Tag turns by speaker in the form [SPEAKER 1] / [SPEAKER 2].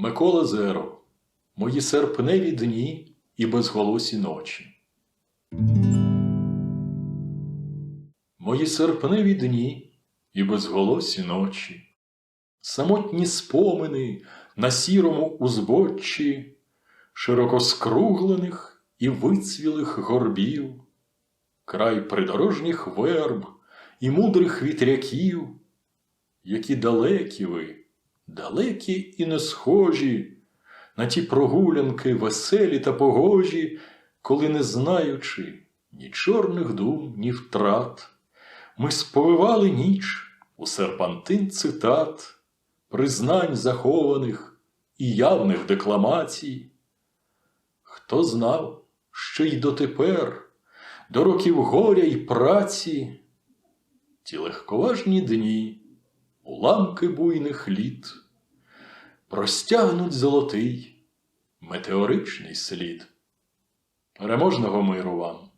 [SPEAKER 1] Микола Зеро, мої серпневі дні і безголосі ночі. Мої серпневі дні і безголосі ночі, самотні спомини на сірому узбоччі, широко скруглених і вицвілих горбів, край придорожніх верб і мудрих вітряків, які далекі ви, далекі і не схожі на ті прогулянки веселі та погожі, коли, не знаючи ні чорних дум, ні втрат, ми сповивали ніч у серпантин цитат, признань захованих і явних декламацій. Хто знав, що й дотепер, до років горя й праці, ті легковажні дні, уламки буйних літ, простягнуть золотий метеоричний слід. Переможного миру вам!